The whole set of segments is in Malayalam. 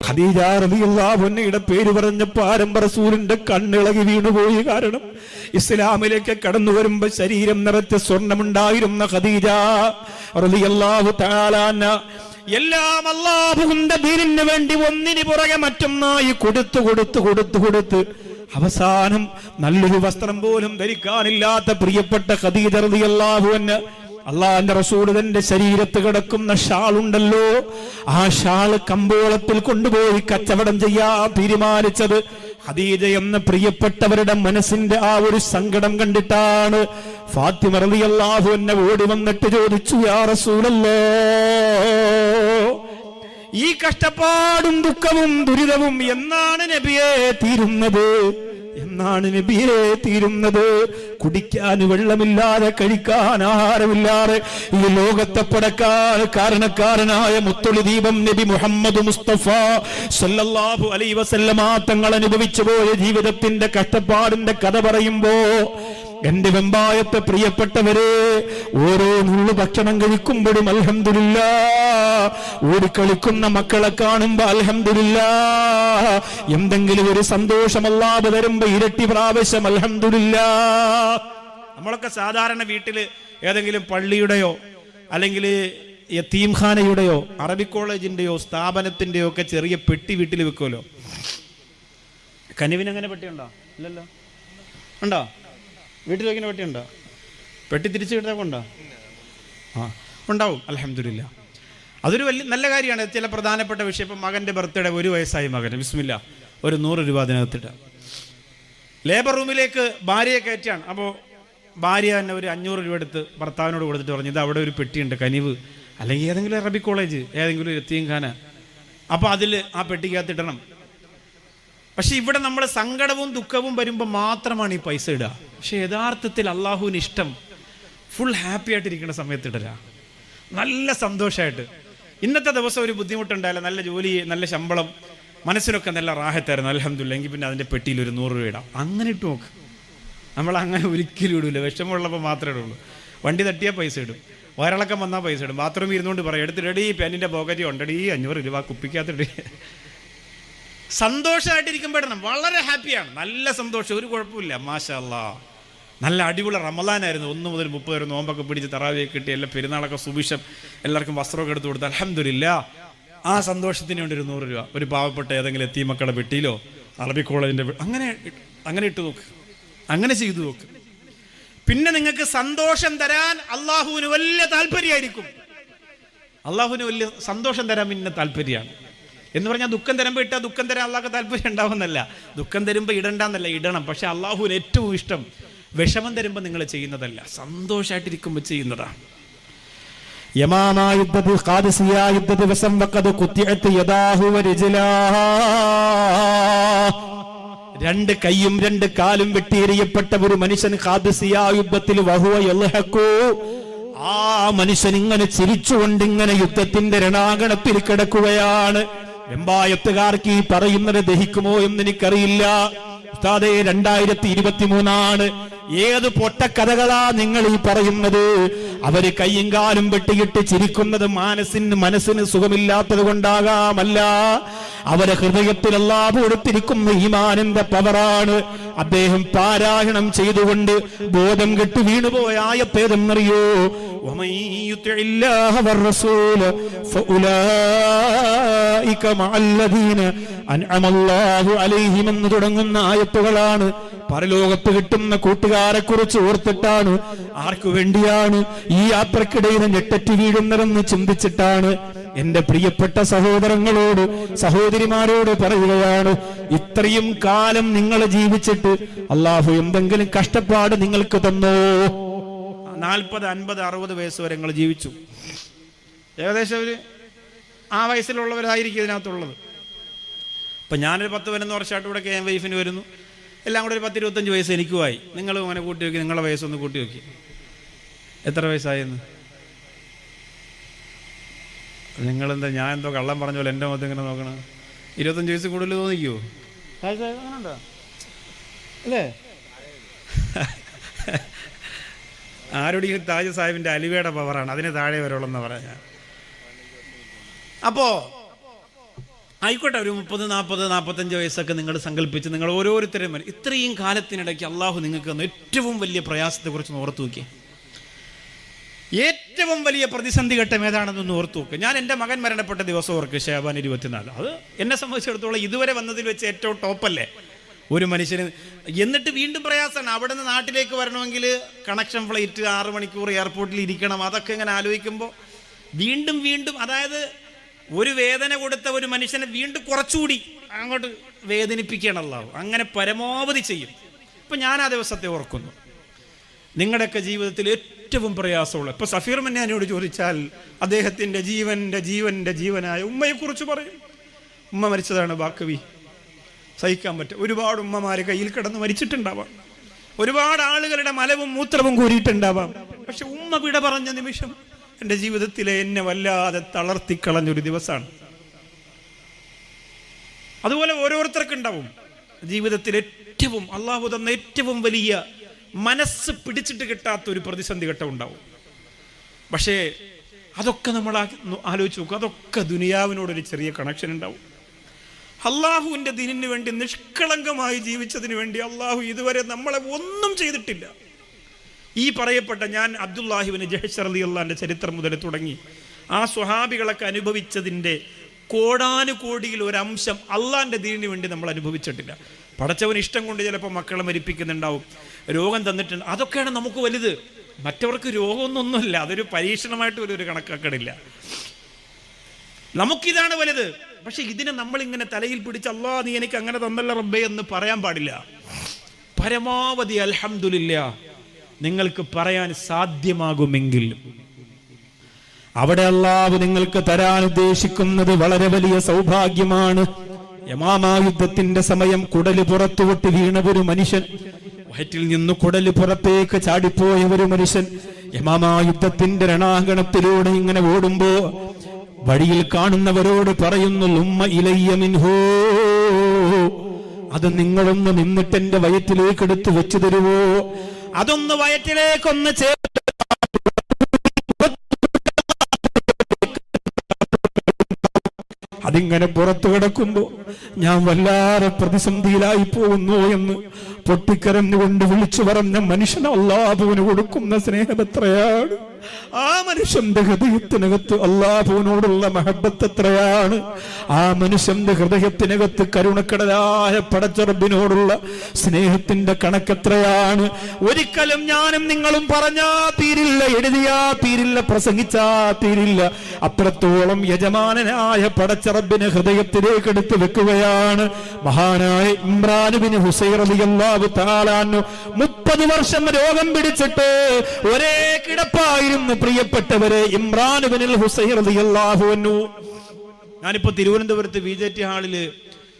ഖദീജ പേര് പറഞ്ഞ പാരമ്പ റസൂലിന്റെ കണ്ണിളകി വീണുപോയി കാരണം ഇസ്ലാമിലേക്ക് കടന്നു വരുമ്പോ ശരീരം നിറച്ച സ്വർണമുണ്ടായിരുന്ന ഖദീജ റളിയല്ലാഹു തആല അൻഹ എല്ലാം അള്ളാഹുവിന്റെ ദീനിന് വേണ്ടി ഒന്നിനു പുറകെ മറ്റൊന്നായി കൊടുത്തു കൊടുത്തു കൊടുത്തു കൊടുത്ത് അവസാനം നല്ലൊരു വസ്ത്രം പോലും ധരിക്കാനില്ലാത്ത പ്രിയപ്പെട്ട ഖദീജ റളിയല്ലാഹു അൻഹ അള്ളാന്റെ റസൂൽ തന്റെ ശരീരത്ത് കിടക്കുന്ന ഷാളുണ്ടല്ലോ. ആ ഷാൾ കമ്പോളത്തിൽ കൊണ്ടുപോയി കച്ചവടം ചെയ്യാ തീരുമാനിച്ചത്. ഹദീജ എന്ന പ്രിയപ്പെട്ടവരുടെ മനസ്സിന്റെ ആ ഒരു സങ്കടം കണ്ടിട്ടാണ് ഫാത്തിമ റളിയല്ലാഹു എന്നെ ഓടി വന്നിട്ട് ചോദിച്ചു യാ റസൂലല്ലോ ഈ കഷ്ടപ്പാടും ദുഃഖവും ദുരിതവും എന്നാണ് നബിയെ തീരുന്നത്? എന്നാണ് നബിയെ തീരുന്നത്. കുടിക്കാൻ വെള്ളമില്ലാതെ കഴിക്കാൻ ആഹാരമില്ലാതെ ഈ ലോകത്തെ പടക്കാൻ കാരണക്കാരനായ മുത്തൊളി ദീപം നബി മുഹമ്മദ് മുസ്തഫ സല്ലല്ലാഹു അലൈ വസല്ലമ തങ്ങൾ അനുഭവിച്ചു പോയ ജീവിതത്തിന്റെ കഷ്ടപ്പാടിന്റെ കഥ പറയുമ്പോ എന്റെ വെമ്പായത്തെ പ്രിയപ്പെട്ടവരെ ഓരോ നുള്ളു ഭക്ഷണം കഴിക്കുമ്പോഴും അൽഹംദുലില്ല ഓടിക്കളിക്കുന്ന മക്കളെ കാണുമ്പോ അൽഹംദുലില്ല എന്തെങ്കിലും ഒരു സന്തോഷമല്ലാതെ വരുമ്പോ ഇരട്ടി പ്രാവശ്യം അൽഹംദുലില്ല. നമ്മളൊക്കെ സാധാരണ വീട്ടിൽ ഏതെങ്കിലും പള്ളിയുടെയോ അല്ലെങ്കിൽ യത്തീംഖാനയുടെയോ അറബി കോളേജിന്റെയോ സ്ഥാപനത്തിന്റെയോ ഒക്കെ ചെറിയ പെട്ടി വീട്ടിൽ വെക്കുമല്ലോ കനിവിന് അങ്ങനെ പെട്ടിയുണ്ടോ? ഇല്ലല്ലോ. ഉണ്ടോ? വീട്ടിൽ വയ്ക്കുന്ന പെട്ടിയുണ്ടോ പെട്ടി തിരിച്ചു ഉണ്ടോ ആ ഉണ്ടാവും. അലഹമില്ല അതൊരു വലിയ നല്ല കാര്യമാണ്. ചില പ്രധാനപ്പെട്ട വിഷയം. ഇപ്പം മകന്റെ ബർത്ത്ഡേ ഒരു വയസ്സായി മകൻ വിസ്മില്ല ഒരു നൂറ് രൂപ അതിനകത്തിട്ട്. ലേബർ റൂമിലേക്ക് ഭാര്യയെ കയറ്റാണ് അപ്പോൾ ഭാര്യ തന്നെ ഒരു അഞ്ഞൂറ് രൂപ എടുത്ത് ഭർത്താവിനോട് കൊടുത്തിട്ട് പറഞ്ഞു ഇത് അവിടെ ഒരു പെട്ടിയുണ്ട് കനിവ്. അല്ലെങ്കിൽ ഏതെങ്കിലും അറബി കോളേജ് ഏതെങ്കിലും ഒരു ഖാന അപ്പോൾ അതിൽ ആ പെട്ടിക്കകത്തിടണം. പക്ഷെ ഇവിടെ നമ്മൾ സങ്കടവും ദുഃഖവും വരുമ്പോൾ മാത്രമാണ് ഈ പൈസ ഇടുക. പക്ഷെ യഥാർത്ഥത്തിൽ അള്ളാഹുവിന് ഇഷ്ടം ഫുൾ ഹാപ്പി ആയിട്ടിരിക്കുന്ന സമയത്ത് ഇടരാ നല്ല സന്തോഷമായിട്ട് ഇന്നത്തെ ദിവസം ഒരു ബുദ്ധിമുട്ടുണ്ടായില്ല. നല്ല ജോലി നല്ല ശമ്പളം മനസ്സിനൊക്കെ നല്ല റാഹത്തായിരുന്നു. അലഹമില്ല എങ്കിൽ പിന്നെ അതിന്റെ പെട്ടിയിൽ ഒരു നൂറ് രൂപ ഇടാം. അങ്ങനെ ഇട്ട് നോക്ക്. നമ്മൾ അങ്ങനെ ഒരിക്കലും ഇടൂല. വിഷമമുള്ളപ്പോൾ മാത്രമേ ഇടുള്ളൂ. വണ്ടി തട്ടിയാൽ പൈസ ഇടും. വയറിളക്കം വന്നാൽ പൈസ ഇടും. ബാത്റൂമിൽ ഇരുന്നുകൊണ്ട് പറയും എടുത്തിടടി പെന്നിന്റെ പോക്കറ്റ് ഉണ്ടടി അഞ്ഞൂറ് രൂപ കുപ്പിക്കകത്തിടടി ഇടണം. വളരെ ഹാപ്പിയാണ്. നല്ല സന്തോഷം. ഒരു കുഴപ്പമില്ല. മാഷല്ല നല്ല അടിപൊളി റമലാനായിരുന്നു. ഒന്ന് മുതൽ മുപ്പത് വരെ നോമ്പൊക്കെ പിടിച്ച് തറാവിയൊക്കെ കിട്ടി. എല്ലാ പെരുന്നാളൊക്കെ സുഭിഷം എല്ലാവർക്കും വസ്ത്രമൊക്കെ എടുത്ത് കൊടുത്ത്. അലഹമില്ല ആ സന്തോഷത്തിന് വേണ്ടി ഒരു നൂറ് രൂപ. ഒരു പാവപ്പെട്ട ഏതെങ്കിലും എത്തി മക്കളെ വെട്ടിയിലോ അറബി കോളേജിന്റെ അങ്ങനെ അങ്ങനെ ഇട്ട് നോക്ക്. അങ്ങനെ ചെയ്തു നോക്ക്. പിന്നെ നിങ്ങൾക്ക് സന്തോഷം തരാൻ അള്ളാഹുവിന് വലിയ താല്പര്യമായിരിക്കും. അള്ളാഹുവിന് വലിയ സന്തോഷം തരാൻ പിന്നെ താല്പര്യമാണ്. എന്ന് പറഞ്ഞാൽ ദുഃഖം തരുമ്പോൾ ഇട്ടാൽ ദുഃഖം തരാൻ അള്ളാഹ് താല്പര്യം ഉണ്ടാവുന്നല്ല ദുഃഖം തരുമ്പോൾ ഇടണ്ടെന്നല്ല ഇടണം. പക്ഷെ അള്ളാഹുവിന് ഏറ്റവും ഇഷ്ടം വിഷമം തരുമ്പോൾ നിങ്ങൾ ചെയ്യുന്നതല്ല. സന്തോഷമായിട്ടിരിക്കുമ്പോൾ ചെയ്യുന്നതാണ് ഖാദിസിയ രണ്ട് കൈയും രണ്ട് കാലും വെട്ടിയെറിയപ്പെട്ട ഒരു മനുഷ്യൻ ഖാദിസിയ യുദ്ധത്തിൽ ആ മനുഷ്യൻ ഇങ്ങനെ ചിരിച്ചുകൊണ്ട് ഇങ്ങനെ യുദ്ധത്തിന്റെ രണാകണത്തിൽ കിടക്കുകയാണ്. വെമ്പായത്തുകാർക്ക് ഈ പറയുന്നത് ദഹിക്കുമോ എന്ന് എനിക്കറിയില്ല. രണ്ടായിരത്തി ഇരുപത്തി മൂന്നാണ് ഏത് പൊട്ടക്കഥകളാ നിങ്ങൾ ഈ പറയുന്നത്? അവർ കയ്യും കാലും വെട്ടിയിട്ട് ചിരിക്കുന്നത് മനസ്സിന് മനസ്സിന് സുഖമില്ലാത്തത് കൊണ്ടാകാമല്ല. അവരെ ഹൃദയത്തിൽ അല്ലാതെ കൊടുത്തിരിക്കുന്ന ഈമാനന്റെ പവറാണ്. അദ്ദേഹം പാരായണം ചെയ്തുകൊണ്ട് ബോധം കെട്ട് വീണുപോയ ആയത്തേതെന്നറിയോ? എന്ന് തുടങ്ങുന്ന ആയത്തുകളാണ് പരലോകത്ത് കിട്ടുന്ന കൂട്ടുകാരെ കുറിച്ച് ഓർത്തിട്ടാണ് ആർക്കു വേണ്ടിയാണ് ഈ യാത്രക്കിടയിൽ ഞെട്ടറ്റ് വീഴുന്നതെന്ന് ചിന്തിച്ചിട്ടാണ് എന്റെ പ്രിയപ്പെട്ട സഹോദരങ്ങളോട് സഹോദരിമാരോട് പറയുകയാണ് ഇത്രയും കാലം നിങ്ങൾ ജീവിച്ചിട്ട് അള്ളാഹു എന്തെങ്കിലും കഷ്ടപ്പാട് നിങ്ങൾക്ക് തന്നോ? നാൽപ്പത് അൻപത് അറുപത് വയസ്സ് വരെ നിങ്ങൾ ജീവിച്ചു. ഏകദേശം ഒരു ആ വയസ്സിലുള്ളവരായിരിക്കും ഇതിനകത്തുള്ളത്. ഇപ്പം ഞാനൊരു പത്ത് പതിനൊന്ന് വർഷമായിട്ട് ഇവിടെ കെ എം വൈഫിന് വരുന്നു. എല്ലാം കൂടെ ഒരു പത്ത് ഇരുപത്തഞ്ച് വയസ്സ് എനിക്കുമായി. നിങ്ങൾ അങ്ങനെ കൂട്ടി നോക്കി നിങ്ങളുടെ വയസ്സൊന്ന് കൂട്ടി നോക്കി. എത്ര വയസ്സായെന്ന്? നിങ്ങളെന്താ ഞാൻ എന്തോ കള്ളം പറഞ്ഞ പോലെ എന്റെ മുഖത്ത് ഇങ്ങനെ നോക്കണം ഇരുപത്തഞ്ച് വയസ്സ് കൂടുതൽ തോന്നിക്കുമോ അങ്ങനെയുണ്ടോ? അല്ലേ? ആരുടെയും താജ സാഹിബിന്റെ അലിവയുടെ പവറാണ് അതിന് താഴെ വരുള്ളൂ എന്ന് പറയാ അപ്പോ ആയിക്കോട്ടെ ഒരു മുപ്പത് നാൽപ്പത് നാൽപ്പത്തഞ്ച് വയസ്സൊക്കെ നിങ്ങൾ സങ്കല്പിച്ച് നിങ്ങൾ ഓരോരുത്തരും വരും. ഇത്രയും കാലത്തിനിടയ്ക്ക് അള്ളാഹു നിങ്ങൾക്ക് തന്ന ഏറ്റവും വലിയ പ്രയാസത്തെക്കുറിച്ച് ഓർത്തു നോക്കിയേ. ഏറ്റവും വലിയ പ്രതിസന്ധി ഘട്ടം ഏതാണെന്നൊന്ന് ഓർത്തു നോക്കുക ഞാൻ എന്റെ മകൻ മരണപ്പെട്ട ദിവസം ഓർക്ക് ഷേബാൻ ഇരുപത്തിനാല്. അത് എന്നെ സംബന്ധിച്ചിടത്തോളം ഇതുവരെ വന്നതിൽ വെച്ച് ഏറ്റവും ടോപ്പല്ലേ? ഒരു മനുഷ്യന് എന്നിട്ട് വീണ്ടും പ്രയാസമാണ്. അവിടെ നിന്ന് നാട്ടിലേക്ക് വരണമെങ്കിൽ കണക്ഷൻ ഫ്ലൈറ്റ് ആറ് മണിക്കൂർ എയർപോർട്ടിൽ ഇരിക്കണം. അതൊക്കെ ഇങ്ങനെ ആലോചിക്കുമ്പോൾ വീണ്ടും വീണ്ടും അതായത് ഒരു വേദന കൊടുത്ത ഒരു മനുഷ്യനെ വീണ്ടും കുറച്ചുകൂടി അങ്ങോട്ട് വേദനിപ്പിക്കണല്ലോ അങ്ങനെ പരമാവധി ചെയ്യും. ഇപ്പം ഞാൻ ആ ദിവസത്തെ ഓർക്കുന്നു. നിങ്ങളുടെയൊക്കെ ജീവിതത്തിൽ ഏറ്റവും പ്രയാസമുള്ള ഇപ്പൊ സഫീർ മന്നാനോട് ചോദിച്ചാൽ അദ്ദേഹത്തിന്റെ ജീവന്റെ ജീവന്റെ ജീവനായ ഉമ്മയെക്കുറിച്ച് പറയും. ഉമ്മ മരിച്ചതാണ് ബാക്കവി സഹിക്കാൻ പറ്റും. ഒരുപാട് ഉമ്മമാര് കയ്യിൽ കിടന്ന് മരിച്ചിട്ടുണ്ടാവാം. ഒരുപാട് ആളുകളുടെ മലവും മൂത്രവും കൂരിയിട്ടുണ്ടാവാം. പക്ഷെ ഉമ്മ വിട പറഞ്ഞ നിമിഷം എന്റെ ജീവിതത്തിലെ എന്നെ വല്ലാതെ തളർത്തിക്കളഞ്ഞൊരു ദിവസമാണ് അതുപോലെ ഓരോരുത്തർക്കുണ്ടാവും. ജീവിതത്തിൽ ഏറ്റവും അള്ളാഹു തന്ന ഏറ്റവും വലിയ മനസ്സ് പിടിച്ചിട്ട് കിട്ടാത്ത ഒരു പ്രതിസന്ധി ഘട്ടം ഉണ്ടാവും പക്ഷേ അതൊക്കെ നമ്മൾ ആലോചിച്ച് നോക്കും. അതൊക്കെ ദുനിയാവിനോടൊരു ചെറിയ കണക്ഷൻ ഉണ്ടാവും. അള്ളാഹുവിന്റെ ദിനിന് വേണ്ടി നിഷ്കളങ്കമായി ജീവിച്ചതിന് വേണ്ടി അള്ളാഹു ഇതുവരെ നമ്മളെ ഒന്നും ചെയ്തിട്ടില്ല. ഈ പറയപ്പെട്ട ഞാൻ അബ്ദുല്ലാഹിബിന് ജഹഷർ അലി അള്ളാന്റെ ചരിത്രം മുതൽ തുടങ്ങി. ആ സ്വഹാബികളൊക്കെ അനുഭവിച്ചതിന്റെ കോടാനുകോടിയിൽ ഒരംശം അള്ളാന്റെ ദീനിന് വേണ്ടി നമ്മൾ അനുഭവിച്ചിട്ടില്ല. പടച്ചവൻ ഇഷ്ടം കൊണ്ട് ചിലപ്പോൾ മക്കളെ മരിപ്പിക്കുന്നുണ്ടാവും. രോഗം തന്നിട്ടുണ്ട്. അതൊക്കെയാണ് നമുക്ക് വലുത്. മറ്റവർക്ക് രോഗമൊന്നൊന്നുമില്ല അതൊരു പരീക്ഷണമായിട്ട് ഒരു കണക്കാക്കണില്ല. നമുക്കിതാണ് വലുത്. പക്ഷെ ഇതിനെ നമ്മൾ ഇങ്ങനെ തലയിൽ പിടിച്ച് അല്ലാ നീ എനിക്ക് അങ്ങനെ തന്നല്ല റബ്ബേ എന്ന് പറയാൻ പാടില്ല. പരമാവധി അൽഹംദുലില്ല നിങ്ങൾക്ക് പറയാൻ സാധ്യമാകുമെങ്കിൽ. അവിടെ അള്ളാവ് നിങ്ങൾക്ക് തരാൻ ഉദ്ദേശിക്കുന്നത് വളരെ വലിയ സൗഭാഗ്യമാണ്. യമാമാ യുദ്ധത്തിന്റെ സമയം കുടൽ പുറത്തുവിട്ട് വീണ ഒരു മനുഷ്യൻ വയറ്റിൽ നിന്ന് കുടൽ പുറത്തേക്ക് ചാടിപ്പോയ ഒരു മനുഷ്യൻ യമാമാ യുദ്ധത്തിന്റെ രണാങ്കണത്തിലൂടെ ഇങ്ങനെ ഓടുമ്പോ വഴിയിൽ കാണുന്നവരോട് പറയുന്നു ഉമ്മ ഇലയ്യ മിൻഹോ. അത് നിങ്ങളൊന്ന് നിന്നിട്ട് എന്റെ വയറ്റിലേക്ക് എടുത്തു വെച്ചു തരുവോ? അതൊന്ന് വയറ്റിലേക്കൊന്ന് ചേർത്ത് അതിങ്ങനെ പുറത്തു കിടക്കുമ്പോ ഞാൻ വല്ലാതെ പ്രതിസന്ധിയിലായി പോകുന്നു എന്ന് പൊട്ടിക്കരഞ്ഞുകൊണ്ട് വിളിച്ചു പറഞ്ഞ അള്ളാഹുവിന് കൊടുക്കുന്ന സ്നേഹം എത്രയാണ്? ആ മനുഷ്യന്റെ ഹൃദയത്തിനകത്ത് അള്ളാഹുവിനോടുള്ള മഹബത്ത് എത്രയാണ്? ആ മനുഷ്യന്റെ ഹൃദയത്തിനകത്ത് കരുണക്കടലായ പടച്ചറബിനോടുള്ള സ്നേഹത്തിന്റെ കണക്കെത്രയാണ് ഒരിക്കലും ഞാനും നിങ്ങളും പറഞ്ഞാ തീരില്ല എഴുതിയാ തീരില്ല പ്രസംഗിച്ചാ തീരില്ല. അത്രത്തോളം യജമാനനായ പടച്ചറബിന് ഹൃദയത്തിലേക്ക് എടുത്തു വെക്കുകയാണ് മഹാനായ ഇമ്രാനുബിന് ഹുസൈർ അലി അള്ളാഹു താലാന്നു മുപ്പത് വർഷം രോഗം പിടിച്ചിട്ട് ഒരേ കിടപ്പായിരുന്നു പ്രിയപ്പെട്ടവരെ. ഇമ്രാനുബിനിൽ ഹുസൈർ അലിയല്ലാഹുവന്നു ഞാനിപ്പോ തിരുവനന്തപുരത്ത് വി ജെ ടി ഹാളിൽ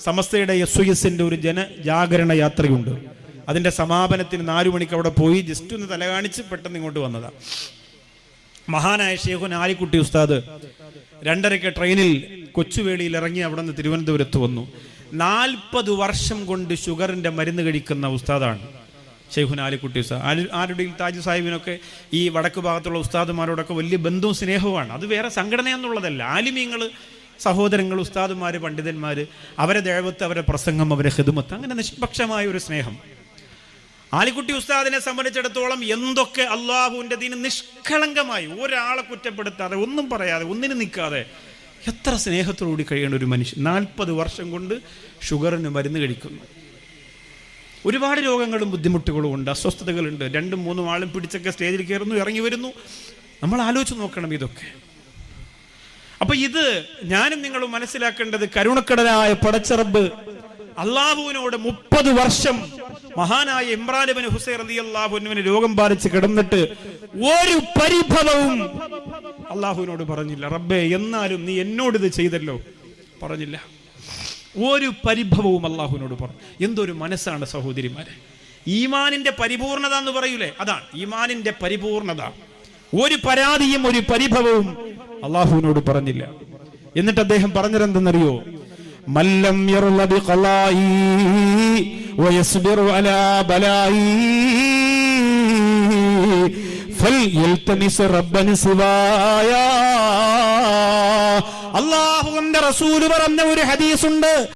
സമസ്തയുടെ എസ് എസിന്റെ ഒരു ജനജാഗരണ യാത്രയുണ്ട്. അതിന്റെ സമാപനത്തിന് നാലു മണിക്ക് അവിടെ പോയി ജസ്റ്റ് ഒന്ന് തല കാണിച്ച് പെട്ടെന്ന് ഇങ്ങോട്ട് വന്നതാ. മഹാനായ ഷേഖുൻ ആലിക്കുട്ടി ഉസ്താദ് രണ്ടരയ്ക്ക് ട്രെയിനിൽ കൊച്ചുവേളിയിൽ ഇറങ്ങി അവിടെ നിന്ന് തിരുവനന്തപുരത്ത് വന്നു. നാൽപ്പത് വർഷം കൊണ്ട് ഷുഗറിന്റെ മരുന്ന് കഴിക്കുന്ന ഉസ്താദാണ്. ഷെയ്ഖുൻ ആലിക്കുട്ടി ഉസ്താദ്. ആലി ആരുടെയും താജ് സാഹിബിനൊക്കെ ഈ വടക്ക് ഭാഗത്തുള്ള ഉസ്താദുമാരോടൊക്കെ വലിയ ബന്ധവും സ്നേഹവുമാണ്. അത് വേറെ സംഘടന എന്നുള്ളതല്ല ആലിമീങ്ങൾ സഹോദരങ്ങൾ ഉസ്താദുമാർ പണ്ഡിതന്മാർ അവരെ ദേവത്ത് അവരെ പ്രസംഗം അവരെ ഹെതുമത്ത് അങ്ങനെ നിഷ്പക്ഷമായ ഒരു സ്നേഹം. ആലിക്കുട്ടി ഉസ്താദിനെ സംബന്ധിച്ചിടത്തോളം എന്തൊക്കെ അള്ളാഹുവിന്റെ ദീന് നിഷ്കളങ്കമായി ഒരാളെ കുറ്റപ്പെടുത്താതെ ഒന്നും പറയാതെ ഒന്നിനും നിൽക്കാതെ എത്ര സ്നേഹത്തോടുകൂടി കഴിയേണ്ട ഒരു മനുഷ്യൻ നാൽപ്പത് വർഷം കൊണ്ട് ഷുഗറിന് മരുന്ന് കഴിക്കുന്നു. ഒരുപാട് രോഗങ്ങളും ബുദ്ധിമുട്ടുകളും ഉണ്ട് അസ്വസ്ഥതകളുണ്ട്. രണ്ടും മൂന്നും ആളും പിടിച്ചൊക്കെ സ്റ്റേജിൽ കയറുന്നു ഇറങ്ങി വരുന്നു. നമ്മൾ ആലോചിച്ച് നോക്കണം ഇതൊക്കെ. അപ്പൊ ഇത് ഞാനും നിങ്ങളും മനസ്സിലാക്കേണ്ടത് കരുണക്കടനായ പടച്ചറബ് അള്ളാഹുവിനോട് മുപ്പത് വർഷം മഹാനായ ഇമ്രാനുബിന് ഹുസൈൻ അലി അള്ളാഹുവിന് രോഗം ബാധിച്ച് കിടന്നിട്ട് ഒരു പരിഭവവും അള്ളാഹുവിനോട് പറഞ്ഞില്ല. റബ്ബെ എന്നാലും നീ എന്നോട് ഇത് ചെയ്തല്ലോ? പറഞ്ഞില്ല. ഒരു പരിഭവവും അള്ളാഹുവിനോട് പറഞ്ഞു എന്തൊരു മനസ്സാണ് സഹോദരിമാരെ ഈമാനിന്റെ പരിപൂർണത എന്ന് പറയൂലേ അതാണ് ഈമാനിന്റെ പരിപൂർണത ഒരു പരാതിയും ഒരു പരിഭവവും അള്ളാഹുവിനോട് പറഞ്ഞില്ല എന്നിട്ട് അദ്ദേഹം പറഞ്ഞതെന്തെന്നറിയോ മല്ലം യർള ബിഖലായി വയസ്ബിറു അലാ ബലായി فليلتمس ربا سوايا അള്ളാഹുവിന്റെ റസൂൽ പറഞ്ഞ ഒരു ഹദീസുണ്ട്.